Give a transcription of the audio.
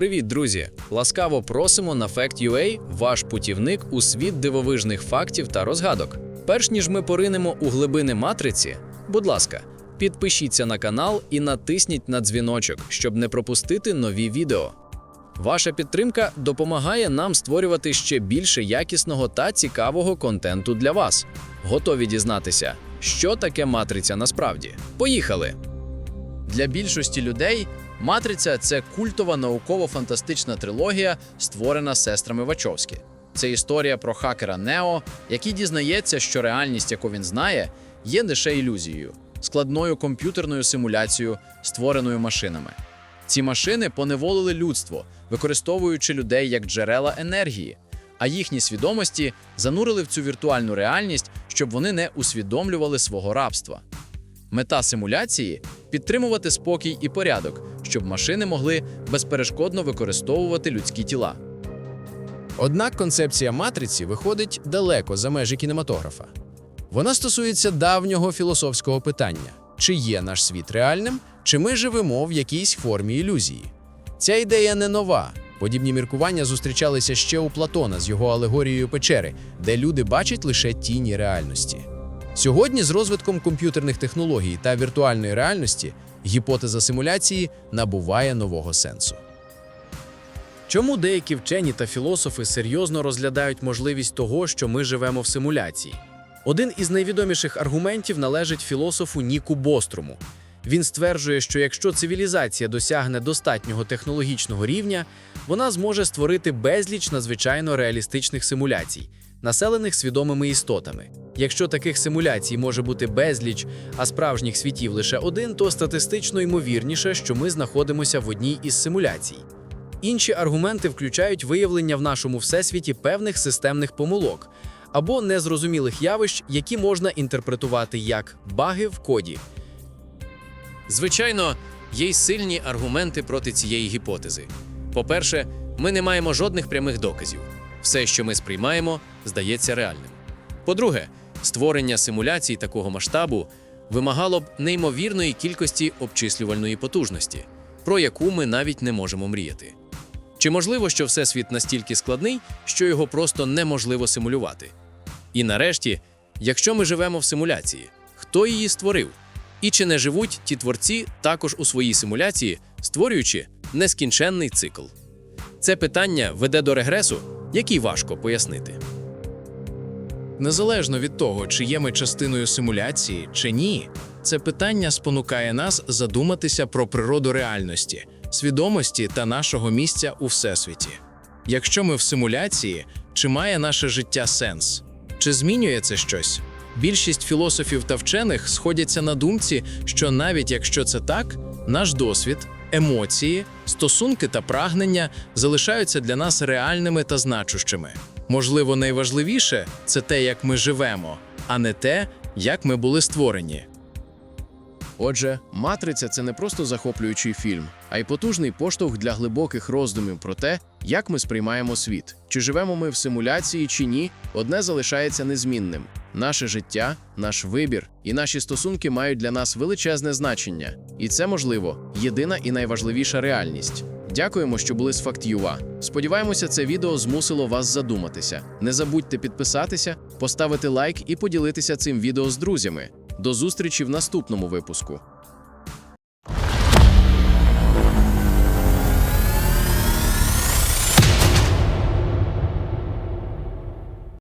Привіт, друзі! Ласкаво просимо на Fact.ua, ваш путівник у світ дивовижних фактів та розгадок. Перш ніж ми поринемо у глибини матриці, будь ласка, підпишіться на канал і натисніть на дзвіночок, щоб не пропустити нові відео. Ваша підтримка допомагає нам створювати ще більше якісного та цікавого контенту для вас. Готові дізнатися, що таке матриця насправді. Поїхали! Для більшості людей Матриця це культова науково-фантастична трилогія, створена сестрами Вачовські. Це історія про хакера Нео, який дізнається, що реальність, яку він знає, є лише ілюзією, складною комп'ютерною симуляцією, створеною машинами. Ці машини поневолили людство, використовуючи людей як джерела енергії, а їхні свідомості занурили в цю віртуальну реальність, щоб вони не усвідомлювали свого рабства. Мета симуляції підтримувати спокій і порядок, щоб машини могли безперешкодно використовувати людські тіла. Однак концепція матриці виходить далеко за межі кінематографа. Вона стосується давнього філософського питання: чи є наш світ реальним, чи ми живемо в якійсь формі ілюзії. Ця ідея не нова. Подібні міркування зустрічалися ще у Платона з його алегорією печери, де люди бачать лише тіні реальності. Сьогодні, з розвитком комп'ютерних технологій та віртуальної реальності, гіпотеза симуляції набуває нового сенсу. Чому деякі вчені та філософи серйозно розглядають можливість того, що ми живемо в симуляції? Один із найвідоміших аргументів належить філософу Ніку Боструму. Він стверджує, що якщо цивілізація досягне достатнього технологічного рівня, вона зможе створити безліч надзвичайно реалістичних симуляцій, населених свідомими істотами. Якщо таких симуляцій може бути безліч, а справжніх світів лише один, то статистично ймовірніше, що ми знаходимося в одній із симуляцій. Інші аргументи включають виявлення в нашому всесвіті певних системних помилок або незрозумілих явищ, які можна інтерпретувати як баги в коді. Звичайно, є й сильні аргументи проти цієї гіпотези. По-перше, ми не маємо жодних прямих доказів. Все, що ми сприймаємо, здається реальним. По-друге, створення симуляцій такого масштабу вимагало б неймовірної кількості обчислювальної потужності, про яку ми навіть не можемо мріяти. Чи можливо, що Всесвіт настільки складний, що його просто неможливо симулювати? І нарешті, якщо ми живемо в симуляції, хто її створив? І чи не живуть ті творці також у своїй симуляції, створюючи нескінченний цикл? Це питання веде до регресу, який важко пояснити. Незалежно від того, чи є ми частиною симуляції чи ні, це питання спонукає нас задуматися про природу реальності, свідомості та нашого місця у всесвіті. Якщо ми в симуляції, чи має наше життя сенс? Чи змінює це щось? Більшість філософів та вчених сходяться на думці, що навіть якщо це так, наш досвід, емоції, стосунки та прагнення залишаються для нас реальними та значущими. Можливо, найважливіше це те, як ми живемо, а не те, як ми були створені. Отже, матриця це не просто захоплюючий фільм, а й потужний поштовх для глибоких роздумів про те, як ми сприймаємо світ. Чи живемо ми в симуляції чи ні, одне залишається незмінним. Наше життя, наш вибір і наші стосунки мають для нас величезне значення, і це можливо єдина і найважливіша реальність. Дякуємо, що були з Фактюва. Сподіваємося, це відео змусило вас задуматися. Не забудьте підписатися, поставити лайк і поділитися цим відео з друзями. До зустрічі в наступному випуску.